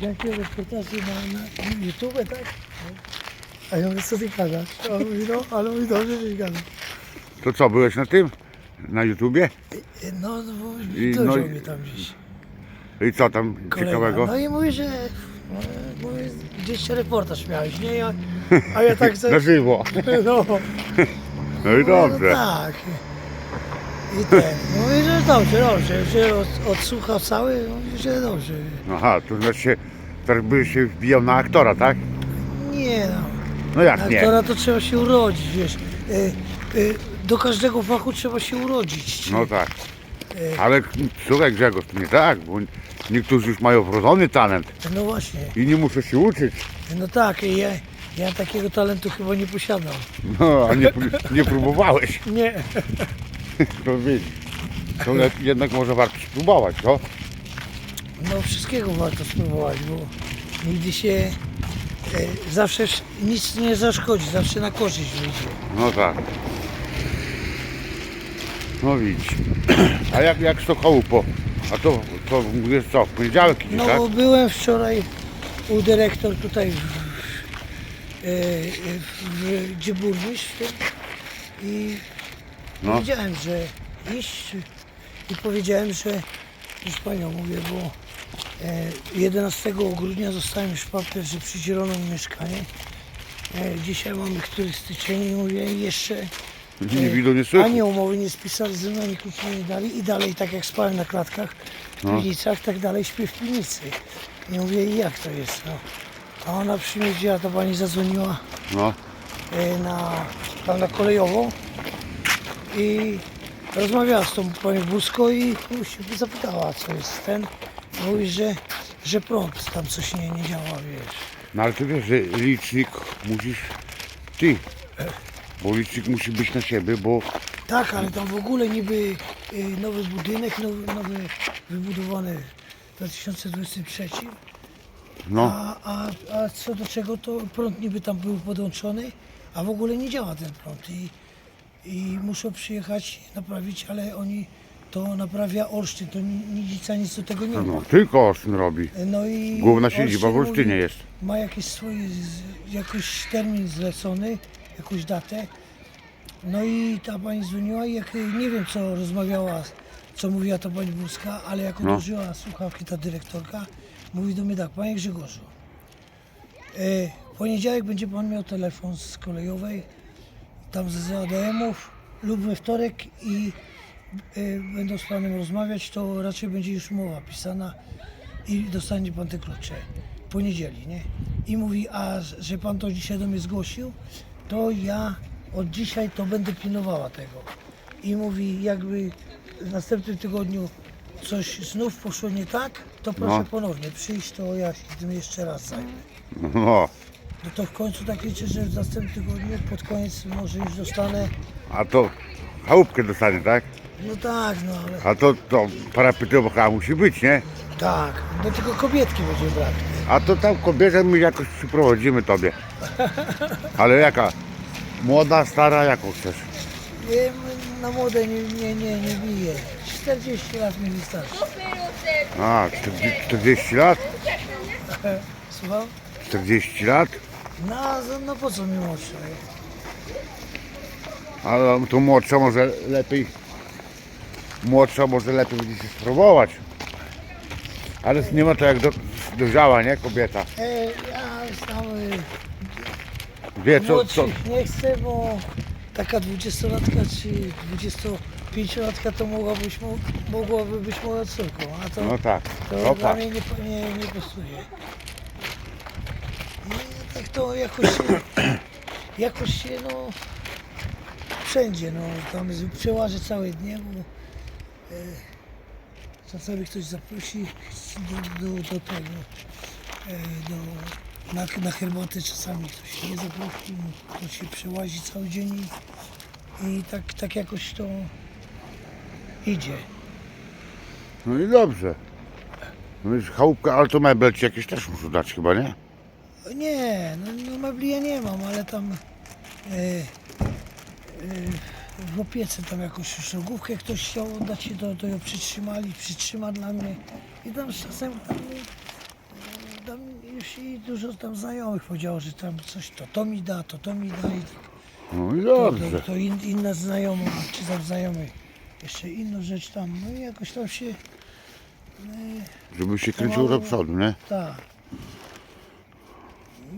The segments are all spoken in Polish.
Jakie reportaże na, na YouTube, tak? A ja mówię, co ty gadasz? A on mówi, no, ale mówi, dobrze, że gadasz. To co, byłeś na tym? Na YouTubie? No, no, bo I- no i- mnie tam gdzieś. I co tam ciekawego? No i mówi, że no, mówi, gdzieś gdzieś miałeś, nie? Ja, a ja tak Na za... żywo. No, No i no dobrze. tak. I ten, mówi, że dobrze, dobrze, że od, odsłuchał cały, mówi, że dobrze. Aha, to znaczy się, teraz byś się wbijał na aktora, tak? Nie no. No jak nie? Aktora to trzeba się urodzić, wiesz. E, e, do każdego fachu trzeba się urodzić. No tak. Ale słuchaj Grzegorz, to nie tak, bo niektórzy już mają wrodzony talent No właśnie. i nie muszą się uczyć. No tak, ja, ja takiego talentu chyba nie posiadam. No, a nie, pró- nie próbowałeś. Nie. Widzisz. To le- jednak może warto spróbować, co? No wszystkiego warto spróbować, bo nigdy się e, zawsze sz- nic nie zaszkodzi, zawsze na korzyść wyjdzie. No tak. No widzisz. A jak, jak z chałupą? A to, to mówisz co, w poniedziałek idzie, No tak? bo byłem wczoraj u dyrektor tutaj w, e, w, gdzie burmistrz w tym i No. powiedziałem, że iść i powiedziałem, że już panią mówię, bo e, 11 grudnia dostałem już papier, że przydzielono mi mieszkanie. E, dzisiaj mamy który styczeń i mówię jeszcze Nie widzą, nie słychać. ani umowy nie spisali ze mną, ani nie dali i dalej tak jak spałem na klatkach w No. piwnicach, tak dalej śpię w piwnicy. I mówię, i jak to jest, no. A ona przyjeździła, to pani zadzwoniła No, e, na, tam na kolejową i rozmawiała z tą panią Busko i się zapytała, co jest ten. Mówi, że, że prąd tam coś nie, nie działa, wiesz. no ale ty wiesz, że licznik musisz ty. Bo licznik musi być na siebie, bo Tak, ale tam w ogóle niby y, nowy budynek, nowy, nowy wybudowany w 2023, no, a, a, a co do czego to prąd niby tam był podłączony, a w ogóle nie działa ten prąd i, i muszą przyjechać naprawić, ale oni to naprawia Olsztyn, to ni- Nidzica nic do tego nie ma. no tylko Olsztyn robi. No i Główna siedziba w Olsztyn Olsztynie jest. Ma jakiś swój, jakiś termin zlecony, jakąś datę. No i ta pani dzwoniła i jak nie wiem co rozmawiała, co mówiła ta pani Burska, ale jak No. odłożyła słuchawki ta dyrektorka, mówi do mnie tak, panie Grzegorzu, e, w poniedziałek będzie pan miał telefon z kolejowej, tam z ADM-ów lub we wtorek i e, będą z panem rozmawiać, to raczej będzie już umowa pisana i dostanie pan te klucze w poniedzieli, nie? I mówi, a że pan to dzisiaj do mnie zgłosił, to ja od dzisiaj to będę pilnowała tego. I mówi, jakby w następnym tygodniu coś znów poszło nie tak, to proszę No. ponownie przyjść, to ja się tym jeszcze raz zajmę. No, No to w końcu tak liczę, że w następnym tygodniu, pod koniec może już dostanę, a to chałupkę dostanie, tak? no tak, no ale A to, to parapetowa musi być, nie? tak, no tylko kobietki będzie brak. A to tam kobietę my jakoś przyprowadzimy tobie. Ale jaka? Młoda, stara, jaką chcesz? Nie, na młode nie, nie, nie, nie bije. 40 lat mi wystarczy. A, 40, 40 lat? Słucham? 40 lat? No, za- no po co mi młodsze? Ale to młodsza może lepiej. Młodsza może lepiej będzie się spróbować. Ale nie ma to jak do, dojrzała, nie? Kobieta. E, ja znam e, Wie co, co. młodszych nie chcę, bo taka 20-latka czy 25-latka to mogłabyś, mo- mogłaby być moją córką, a to, No tak. to No dla tak. mnie nie, nie, nie pasuje. To jakoś się, jakoś się no wszędzie, no tam przełażę całe dnie, bo e, czasami ktoś zaprosi do, do, do tego, e, do, na, na herbatę czasami ktoś nie zaprosi, ktoś się przełazi cały dzień i, i tak, tak jakoś to idzie. No i dobrze. No już chałupka, ale to mebel ci jakieś też muszą dać chyba, nie? Nie, no, no mebli ja nie mam, ale tam e, e, w opiece tam jakąś szrogówkę ktoś chciał oddać, to, to ją przytrzymali, przytrzyma dla mnie i tam z czasem tam, e, i dużo tam znajomych powiedziało, że tam coś to, to mi da, to to mi da i No i to, dobrze. to, to in, inna znajoma, czy tam znajomy jeszcze inną rzecz tam, no i jakoś tam się, Żeby się kręciło do przodu, nie? tak.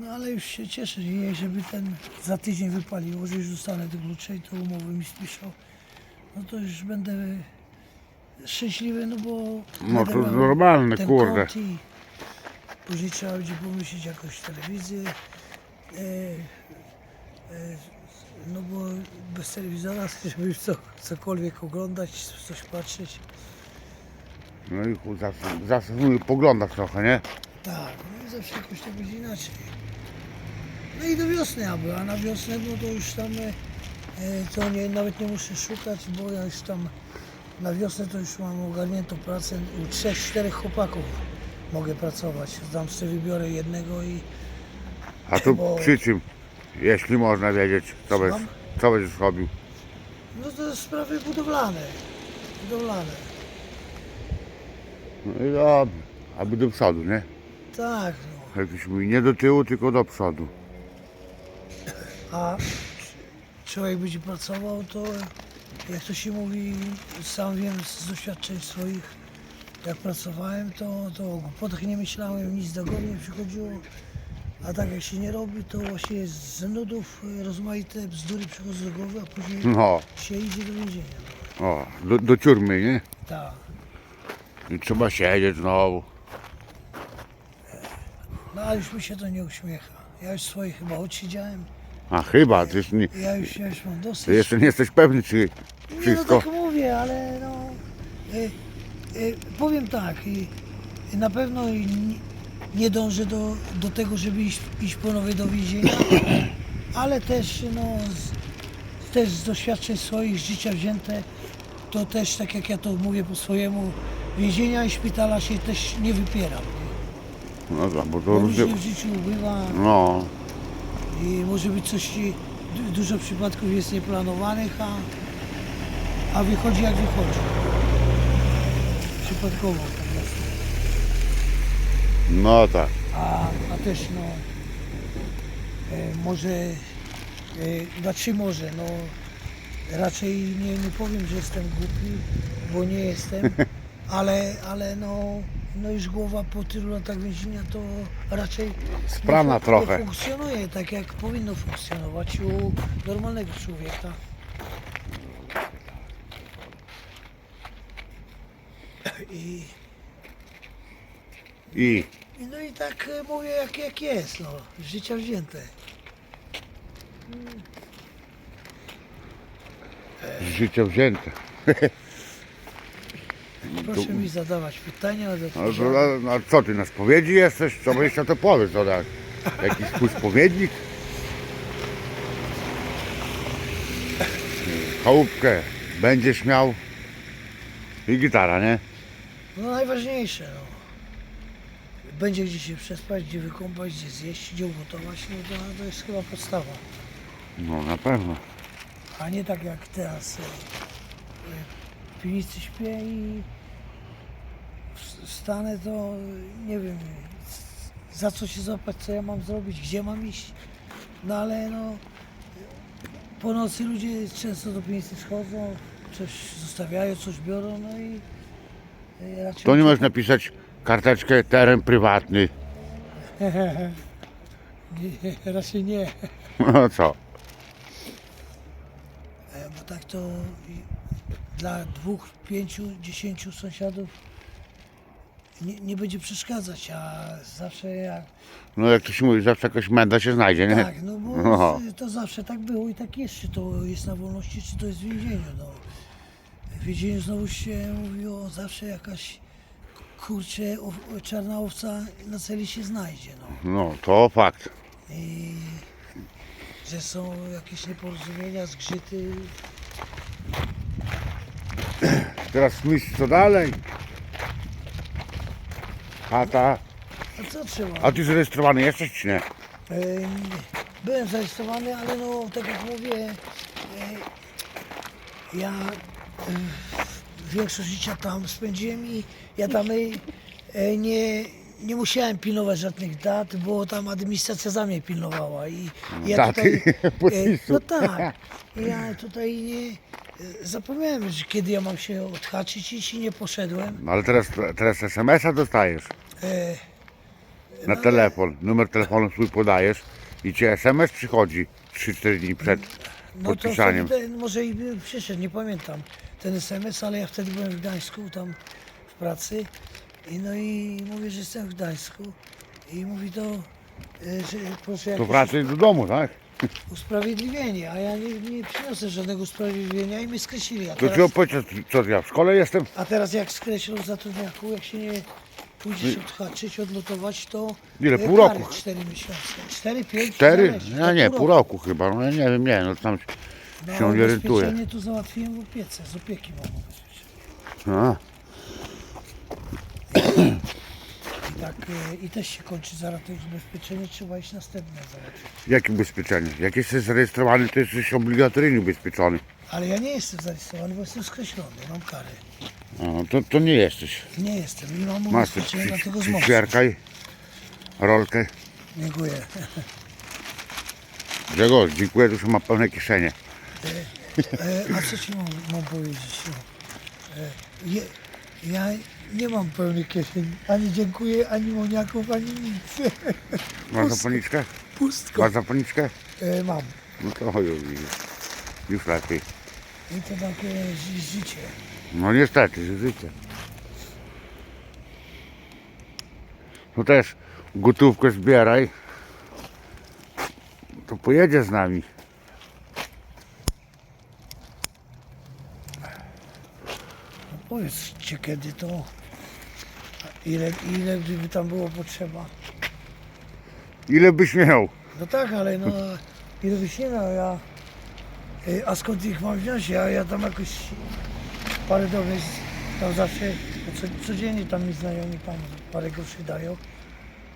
No ale już się cieszę, nie, żeby ten za tydzień wypaliło, że już dostanę te klucze i to umowy mi spisał. No to już będę szczęśliwy, no bo No to normalne, kurde. i Później trzeba będzie pomyśleć jakąś telewizję. E, e, no bo bez telewizora, żeby co, cokolwiek oglądać, coś patrzeć. No i zawsze mówię, poglądasz trochę, nie? Tak, no i zawsze jakoś to będzie inaczej. No i do wiosny aby, a na wiosnę no to już tam e, to nie, nawet nie muszę szukać, bo ja już tam na wiosnę to już mam ogarniętą pracę. U trzech, czterech chłopaków mogę pracować. Tam sobie wybiorę jednego i A tu Bo- przy czym, jeśli można wiedzieć, co, będziesz, Słucham? co będziesz robił? no to sprawy budowlane. Budowlane. No i dobrze. Aby do przodu, nie? Tak, no. Jakiś mówi, nie do tyłu, tylko do przodu. A człowiek będzie pracował, to jak to się mówi, sam wiem z doświadczeń swoich, jak pracowałem, to, to o głupotach nie myślałem, nic do głowy nie przychodziło. A tak jak się nie robi, to właśnie z nudów rozmaite bzdury przychodzą do głowy, a później No, się idzie do więzienia. o, do, do ciurmy, nie? Tak. I trzeba siedzieć znowu. No ale już mi się to nie uśmiecha. Ja już swoje chyba odsiedziałem. A chyba, ty jeszcze nie, Ja już, ja już mam dosyć. ty jeszcze nie jesteś pewny, czy Nie no wszystko... tak mówię, ale no. Y, y, powiem tak, y, na pewno nie, nie dążę do, do tego, żeby iść, iść ponownie do więzienia, ale też no z, też z doświadczeń swoich z życia wzięte, to też tak jak ja to mówię po swojemu, więzienia i szpitala się też nie wypieram. No tak, bo to Bo różnie... różnie w życiu bywa No, i może być coś, dużo przypadków jest nieplanowanych, a, a wychodzi jak wychodzi. Przypadkowo po prostu. no tak. A, a też no, e, może, e, znaczy może, no raczej nie, nie powiem, że jestem głupi, bo nie jestem, ale, ale no, no już głowa po tylu latach więzienia to raczej Sprawna nie, trochę. nie funkcjonuje tak jak powinno funkcjonować u normalnego człowieka. I, I i no i tak e, mówię jak, jak jest, no, z życia wzięte. z życia wzięte. Proszę mi zadawać pytania, ale No, to, a, a co ty, na spowiedzi jesteś? Co byś na to powiesz, to tak? Jakiś twój spowiednik? Chałupkę będziesz miał i gitara, nie? No najważniejsze, no. Będzie gdzie się przespać, gdzie wykąpać, gdzie zjeść, gdzie ugotować, no to, to jest chyba podstawa. No na pewno. A nie tak jak teraz. e, e, piwnicy śpię i wstanę to nie wiem za co się złapać, co ja mam zrobić, gdzie mam iść. No ale no po nocy ludzie często do piwnicy schodzą, coś zostawiają, coś biorą, no i raczej To nie możesz napisać karteczkę teren prywatny. Nie, raczej nie. No co? E, Bo tak to dla dwóch, pięciu, dziesięciu sąsiadów nie, nie będzie przeszkadzać, a zawsze jak. No jak to się mówi, zawsze jakaś menda się znajdzie, nie? Tak, no bo No. to zawsze tak było i tak jest, czy to jest na wolności, czy to jest w więzieniu. No. W więzieniu znowu się mówiło, zawsze jakaś kurczę, o- czarna owca na celi się znajdzie. No. No to fakt. I że są jakieś nieporozumienia, zgrzyty. Teraz myśl co dalej? Chata. A co trzeba? A ty zarejestrowany jesteś czy nie? Byłem zarejestrowany, ale no tak jak mówię, ja większość życia tam spędziłem i ja tam nie, nie musiałem pilnować żadnych dat, bo tam administracja za mnie pilnowała i ja Daty tutaj, e, podpisu. no tak, ja tutaj nie, zapomniałem, że kiedy ja mam się odhaczyć i ci nie poszedłem. No ale teraz, teraz SMS-a dostajesz E, na telefon. Numer telefonu swój podajesz i ci SMS przychodzi 3-4 dni przed No to podpisaniem. wtedy, może i by przyszedł, nie pamiętam ten SMS, ale ja wtedy byłem w Gdańsku, tam w pracy. I no i mówię, że jestem w Gdańsku. I mówi to, e, że proszę To jakieś wracaj do domu, tak? Usprawiedliwienie, a ja nie, nie przyniosę żadnego usprawiedliwienia i mnie skreślili. A To ci teraz, opowiedz, co ja w szkole jestem? a teraz jak skreślą zatrudniaku, jak się nie pójdziesz odhaczyć, odnotować, to Ile, e, pół kary roku? 4 miesiące. 4, 5, Cztery? zależy, Ja to nie, pół roku chyba, no ja nie wiem, nie, no tam No, się nie orientuję. ubezpieczenie tu załatwiłem w opiece, z opieki mam ubezpieczenie. A, tak, e, i też się kończy zaraz to ubezpieczenie, trzeba iść następne załatwić. jakie ubezpieczenie? Jak jesteś zarejestrowany, to jesteś obligatoryjnie ubezpieczony. Ale ja nie jestem zarejestrowany, bo jestem skreślony, mam karę. No to, to nie jesteś. Nie jestem i mam Masz ubezpieczenie, dlatego zmocę. przyćwierkaj rolkę. Dziękuję. Grzegorz, dziękuję, że ma pełne kieszenie. E, a co ci mam, mam powiedzieć? No, e, je, ja nie mam pełnych kieszeni. Ani dziękuję, ani moniaków, ani nic. Masz Pustko. zapalniczkę? Pustko. Masz zapalniczkę? E, mam. No to już, już lepiej. I to takie ży- życie. No niestety, życie. No też gotówkę zbieraj. To pojedzie z nami. Powiedzcie kiedy to, ile, ile gdyby tam było potrzeba. Ile byś miał? No tak, ale no ile byś nie miał, ja... e, A skąd ich mam wziąć? Ja, ja tam jakoś parę dobrych, tam zawsze, co, codziennie tam mi znajomi tam parę groszy dają.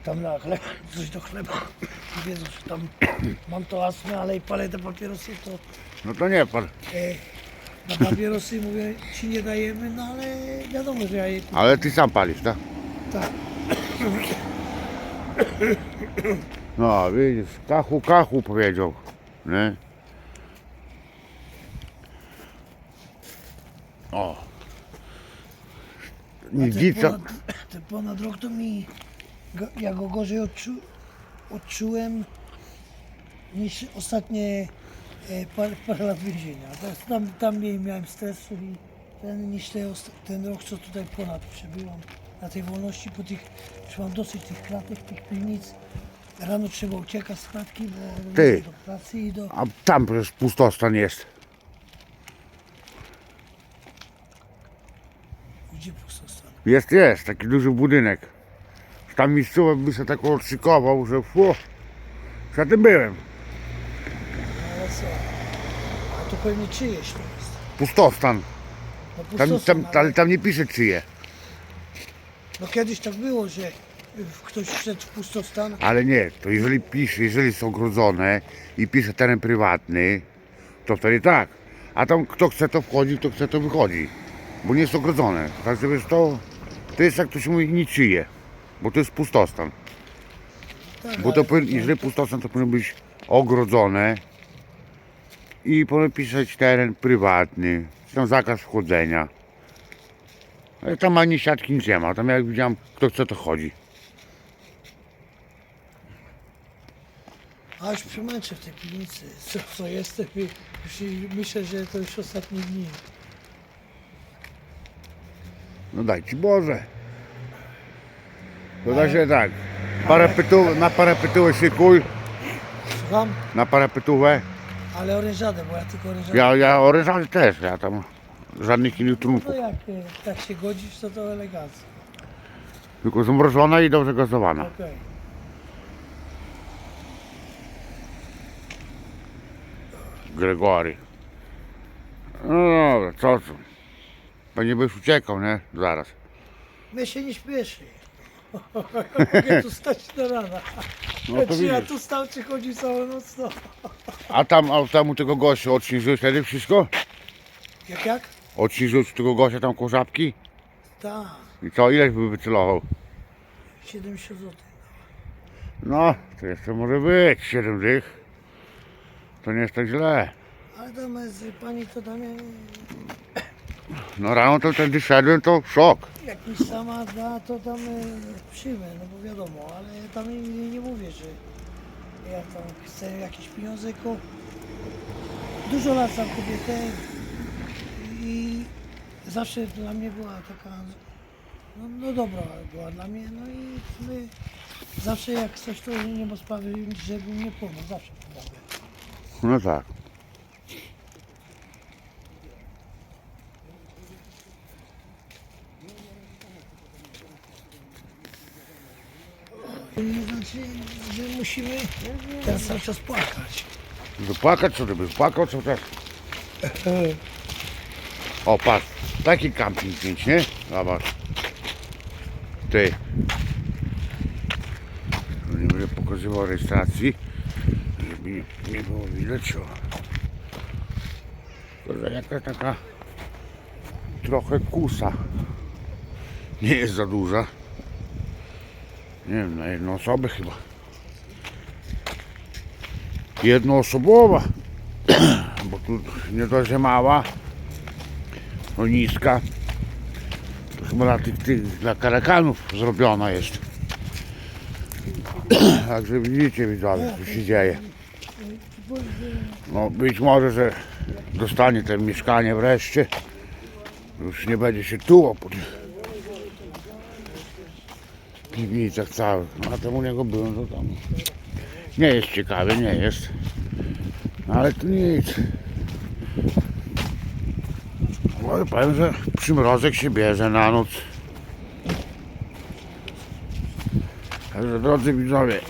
Tam na chleb, coś do chleba. Wiedzą, że tam mam to astmę, ale i palę te papierosy, to No to nie pan. e, na papierosy mówię, ci nie dajemy, no ale wiadomo, że ja je kupię. Ale ty sam palisz, tak? Tak. No widzisz, kachu, kachu powiedział. Nie? O. A ten Nidzica. ponad, ten ponad rok to mi, go, ja go gorzej odczu, odczułem niż ostatnie parę, parę lat więzienia. Tam, tam mniej miałem stresu i ten, niż ten rok, co tutaj ponad przebyłam na tej wolności, po tych, już mam dosyć tych klatek, tych piwnic. Rano trzeba uciekać z klatki, bo Ty. do pracy i do... A tam przecież pustostan jest. Gdzie pustostan? Jest, jest, taki duży budynek. Tam miejscowy by się tak odszykował, że fu, za tym byłem. Ale co? A to pewnie czyjeś to jest. Pustostan. No, Tam, pustostan, tam, ale- ale tam nie pisze czyje. No kiedyś tak było, że y, ktoś wszedł w pustostan, Ale nie, to jeżeli pisze, jeżeli jest ogrodzone i pisze teren prywatny, to wtedy tak. A tam kto chce to wchodzi, kto chce to wychodzi. Bo nie jest ogrodzone. Także wiesz, to, to jest jak to się mówi niczyje. Bo to jest pustostan. tak, Bo to ale powinien, jeżeli pustostan to powinno być ogrodzone i powinien pisać teren prywatny, tam zakaz wchodzenia. Ale tam ani siatki nic nie ma, tam jak widziałem, kto chce to chodzi. Aż przemęczę w tej piwnicy, co, co jestem i już i myślę, że to już ostatnie dni. No daj ci Boże. To da się tak. Parapetów, na parapetówę szykuj, Słucham, na parapetówę. Ale orężadę, bo ja tylko orężadę. Ja, ja orężany też, ja tam żadnych innych No trunków. jak y, tak się godzisz, to to elegancko. Tylko zmrożona i dobrze gazowana. Okej. Gregory. No dobra, co co? Pewnie byś uciekał, nie? Zaraz. Mnie się nie śpieszy. Mogę tu stać do rana. No to czy ja widzisz. tu stał, czy chodzi całą noc, no. A tam, a tam u tego gościa odśnieżyłeś wtedy wszystko? Jak, jak? Odśnieżyłeś u tego gościa tam koło żabki? Tak. I co, ile by wycelował? 70 zł. No, to jeszcze może być 7 dych. To nie jest tak źle. Ale tam z pani to tam ja- No rano to wtedy szedłem, to szok. jak mi sama da, to tam e, przyjmę, no bo wiadomo, ale tam nie, nie mówię, że ja tam chcę jakieś pieniądze, tylko dużo lat znam kobietę i zawsze dla mnie była taka, no, no dobra była dla mnie, no i my zawsze jak coś to nie ma sprawy, żeby mnie pomóc, zawsze pomogę. No tak. To nie znaczy, że musimy teraz cały czas płakać. Zapłakać, co ty byś płakał, co też? O, patrz, taki camping mieć, nie? Zobacz. Ty. Nie będę pokazywał rejestracji, żeby nie, było widać. O. Że jaka taka trochę kusa. Nie jest za duża. Nie wiem, na jedną osobę chyba. Jednoosobowa bo tu nie dość, że mała, no niska. To chyba dla tych, tych dla karakanów zrobiona jest. Także widzicie widzowie, co się dzieje. No być może, że dostanie te mieszkanie wreszcie. Już nie będzie się tuło po tych piwnicach całych. No, a tam u niego byłem, to tam nie jest ciekawe, nie jest. Ale to nic. Ale powiem, że przymrozek się bierze na noc. Także drodzy widzowie,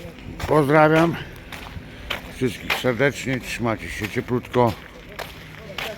pozdrawiam wszystkich serdecznie, trzymajcie się cieplutko.